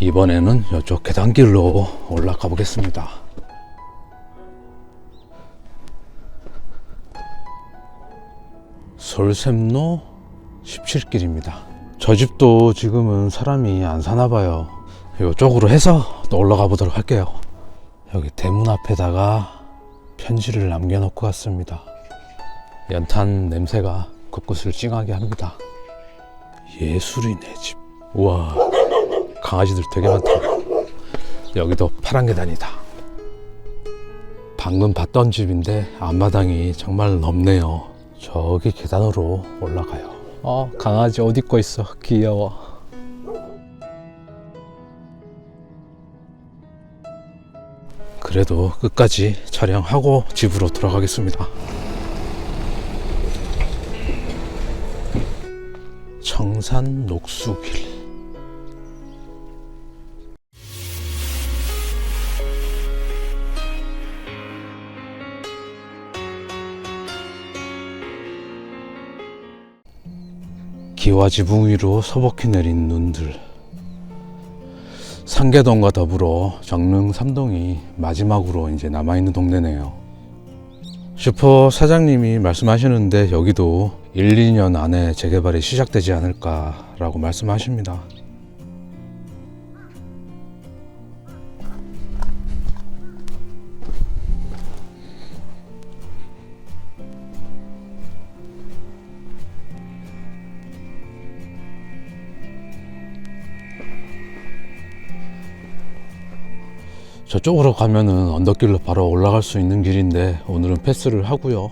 이번에는 이쪽 계단길로 올라가 보겠습니다. 솔샘로 17길입니다. 저 집도 지금은 사람이 안 사나 봐요. 이쪽으로 해서 또 올라가 보도록 할게요. 여기 대문 앞에다가 편지를 남겨놓고 갔습니다. 연탄 냄새가 곳곳을 찡하게 합니다. 예술이네 집. 우와 강아지들 되게 많다. 여기도 파란 계단이다. 방금 봤던 집인데 앞마당이 정말 넓네요. 저기 계단으로 올라가요. 어 강아지 어디 거 있어 귀여워. 그래도 끝까지 촬영하고 집으로 돌아가겠습니다. 청산 녹수길. 기와 지붕 위로 서복히 내린 눈들. 상계동과 더불어 정릉 삼동이 마지막으로 이제 남아있는 동네네요. 슈퍼 사장님이 말씀하시는데 여기도 1, 2년 안에 재개발이 시작되지 않을까라고 말씀하십니다. 저쪽으로 가면은 언덕길로 바로 올라갈 수 있는 길인데 오늘은 패스를 하고요.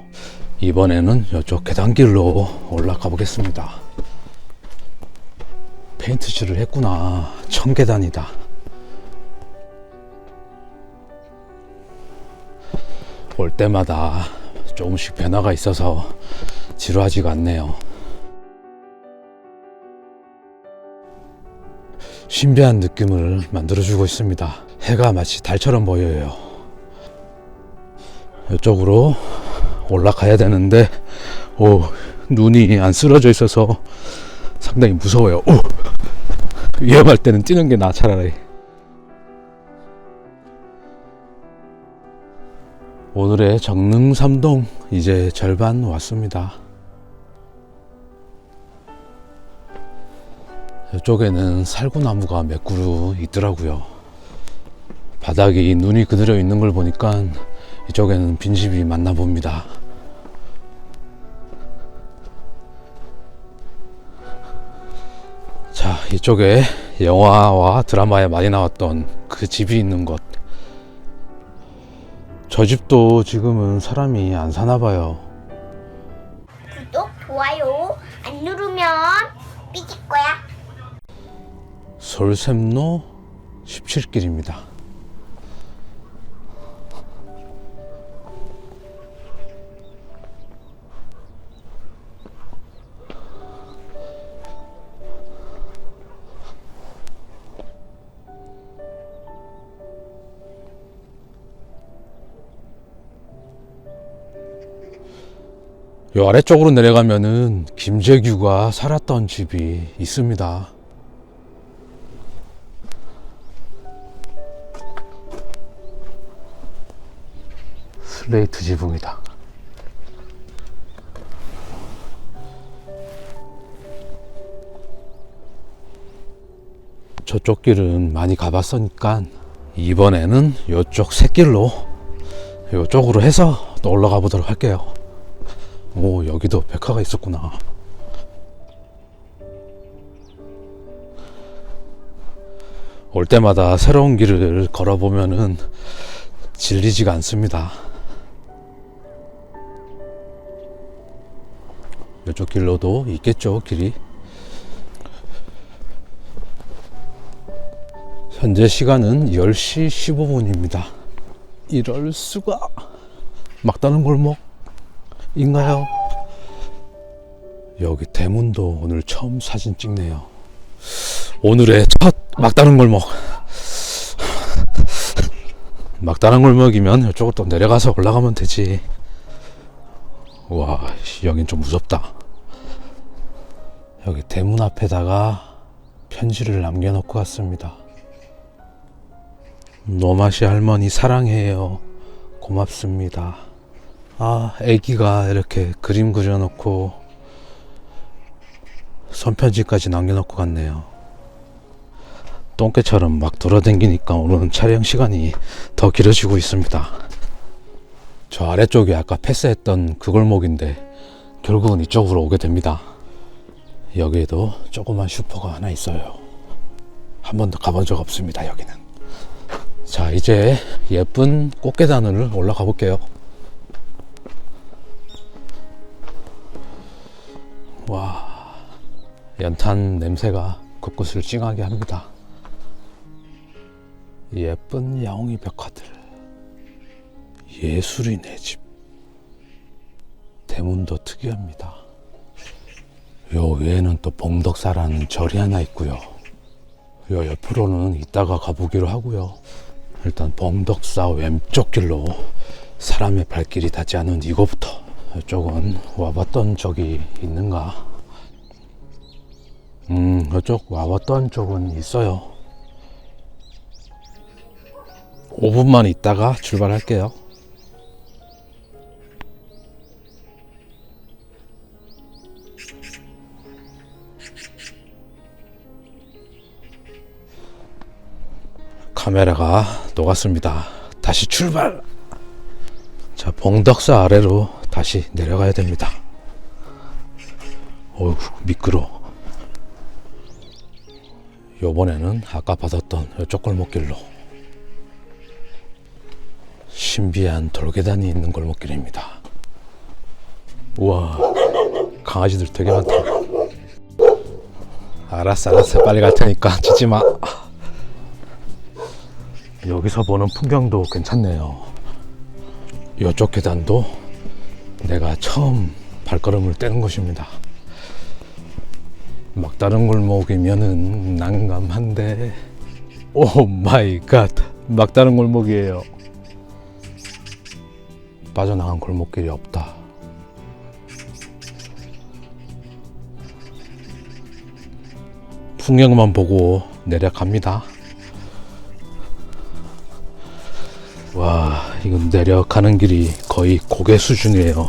이번에는 이쪽 계단길로 올라가 보겠습니다. 페인트칠을 했구나. 청계단이다. 올 때마다 조금씩 변화가 있어서 지루하지가 않네요. 신비한 느낌을 만들어주고 있습니다. 해가 마치 달처럼 보여요. 이쪽으로 올라가야 되는데, 오, 눈이 안 쓰러져 있어서 상당히 무서워요. 오! 위험할 때는 뛰는 게 나 차라리. 오늘의 정릉 삼동 이제 절반 왔습니다. 이쪽에는 살구나무가 몇 그루 있더라고요. 바닥이 눈이 그대로 있는 걸 보니까 이쪽에는 빈집이 많나 봅니다. 자, 이쪽에 영화와 드라마에 많이 나왔던 그 집이 있는 곳. 저 집도 지금은 사람이 안 사나 봐요. 구독, 좋아요 안 누르면 삐질 거야. 솔샘로 17길입니다. 요 아래쪽으로 내려가면은 김재규가 살았던 집이 있습니다. 슬레이트 지붕이다. 저쪽 길은 많이 가봤으니까 이번에는 이쪽 새길로 이쪽으로 해서 또 올라가 보도록 할게요. 오 여기도 백화가 있었구나. 올 때마다 새로운 길을 걸어보면은 질리지가 않습니다. 이쪽 길로도 있겠죠, 길이. 현재 시간은 10시 15분입니다. 이럴 수가. 막다른 골목 인가요? 여기 대문도 오늘 처음 사진 찍네요. 오늘의 첫 막다른 골목. 막다른 골목이면 이쪽으로 또 내려가서 올라가면 되지. 와, 씨, 여긴 좀 무섭다. 여기 대문 앞에다가 편지를 남겨놓고 갔습니다. 노마시 할머니 사랑해요. 고맙습니다. 아, 애기가 이렇게 그림 그려놓고 손편지까지 남겨놓고 갔네요. 똥개처럼 막 돌아다니니까 오늘은 촬영 시간이 더 길어지고 있습니다. 저 아래쪽이 아까 패스했던 그 골목인데 결국은 이쪽으로 오게 됩니다. 여기에도 조그만 슈퍼가 하나 있어요. 한 번도 가본 적 없습니다, 여기는. 자, 이제 예쁜 꽃게단을 올라가 볼게요. 와, 연탄 냄새가 곳곳을 찡하게 합니다. 예쁜 야옹이 벽화들. 예술이네, 집. 대문도 특이합니다. 요 위에는 또 봉덕사라는 절이 하나 있고요. 요 옆으로는 이따가 가보기로 하고요. 일단 봉덕사 왼쪽 길로 사람의 발길이 닿지 않은 이거부터 이쪽은 와봤던 적이 있는가? 음, 이쪽 와봤던 적은 있어요. 5분만 있다가 출발할게요. 카메라가 녹았습니다. 다시 출발! 자, 봉덕사 아래로 다시 내려가야 됩니다. 어휴, 미끄러. 요번에는 아까 받았던 이쪽 골목길로 신비한 돌계단이 있는 골목길입니다. 우와, 강아지들 되게 많다. 알았어, 알았어. 빨리 갈 테니까 짖지 마. 여기서 보는 풍경도 괜찮네요. 이쪽 계단도 내가 처음 발걸음을 떼는 곳입니다. 막다른 골목이면은 난감한데, 오 마이 갓, 막다른 골목이에요. 빠져나간 골목길이 없다. 풍경만 보고 내려갑니다. 와, 이건 내려가는 길이 거의 고개 수준이에요.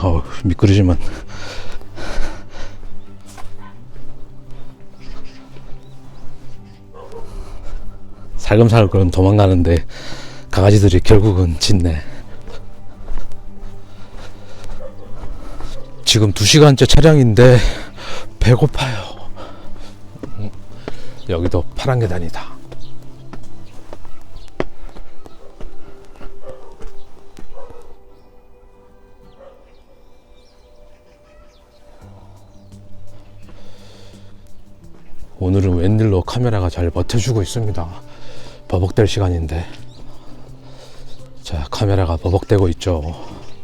어, 미끄러지만. 살금살금 도망가는데 강아지들이 결국은 짖네. 지금 2시간째 촬영인데 배고파요. 음, 여기도 파란 계단이다. 오늘은 웬일로 카메라가 잘 버텨주고 있습니다. 버벅될 시간인데. 자, 카메라가 버벅대고 있죠.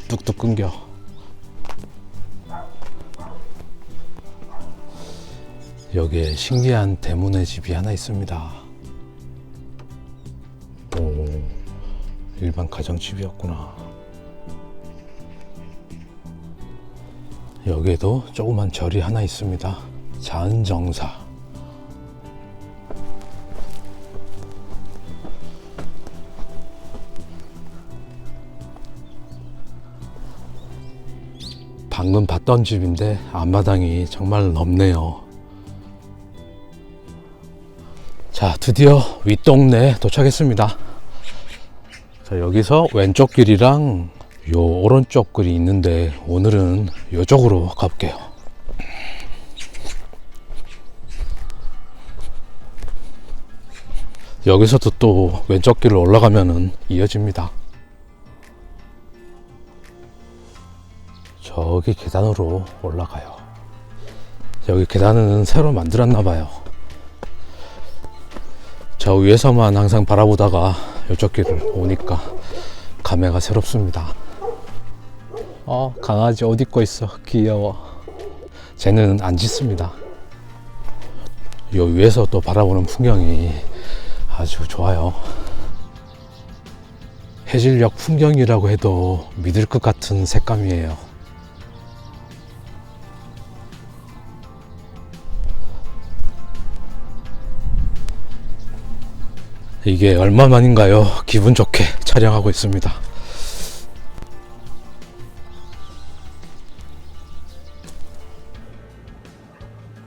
뚝뚝 끊겨. 여기에 신기한 대문의 집이 하나 있습니다. 오, 일반 가정집이었구나. 여기에도 조그만 절이 하나 있습니다. 자은정사. 방금 봤던 집인데 앞마당이 정말 넓네요. 자, 드디어 윗동네 도착했습니다. 자, 여기서 왼쪽 길이랑 요 오른쪽 길이 있는데 오늘은 요쪽으로 가볼게요. 여기서도 또 왼쪽 길을 올라가면은 이어집니다. 저기 계단으로 올라가요. 여기 계단은 새로 만들었나 봐요. 저 위에서만 항상 바라보다가 이쪽 길을 오니까 감회가 새롭습니다. 어, 강아지 옷 입고 있어. 귀여워. 쟤는 안 짖습니다. 요 위에서 또 바라보는 풍경이 아주 좋아요. 해질녘 풍경이라고 해도 믿을 것 같은 색감이에요. 이게 얼마만인가요? 기분 좋게 촬영하고 있습니다.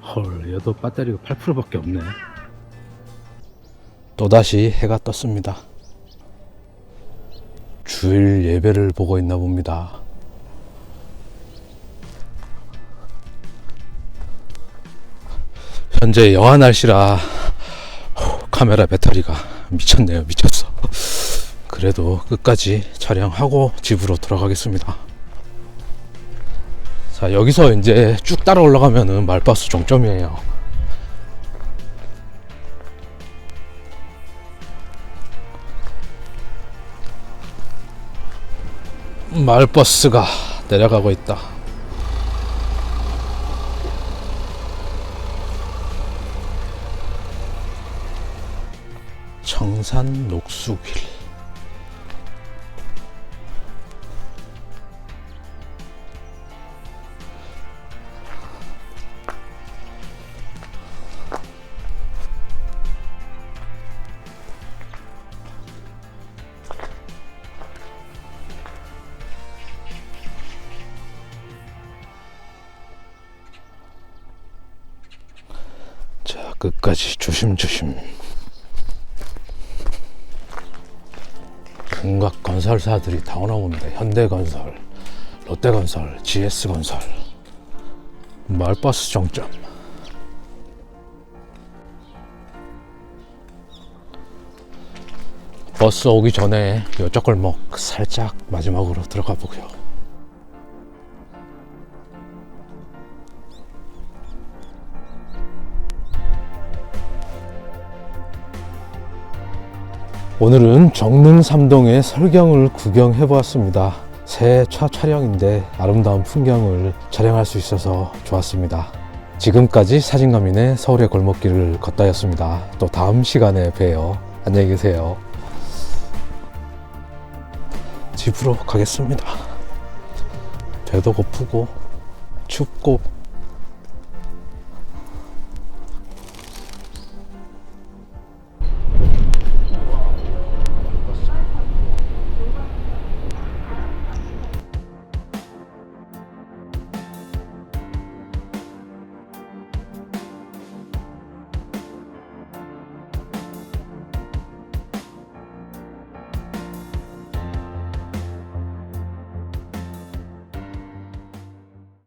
헐, 얘도 배터리가 8%밖에 없네. 또다시 해가 떴습니다. 주일 예배를 보고 있나 봅니다. 현재 영하 날씨라 후, 카메라 배터리가 미쳤네요. 미쳤어. 그래도 끝까지 촬영하고 집으로 돌아가겠습니다. 자, 여기서 이제 쭉 따라 올라가면은 말버스 종점이에요. 말버스가 내려가고 있다. 청산 녹수길. 자, 끝까지 조심조심. 온갖 건설사들이 다 오나 봅니다. 현대건설, 롯데건설, GS건설, 말버스 정점. 버스 오기 전에 요쪽 골목 살짝 마지막으로 들어가 보고요. 오늘은 정릉 삼동의 설경을 구경해 보았습니다. 새해 첫 촬영인데 아름다운 풍경을 촬영할 수 있어서 좋았습니다. 지금까지 사진가민의 서울의 골목길을 걷다였습니다. 또 다음 시간에 봬요. 안녕히 계세요. 집으로 가겠습니다. 배도 고프고 춥고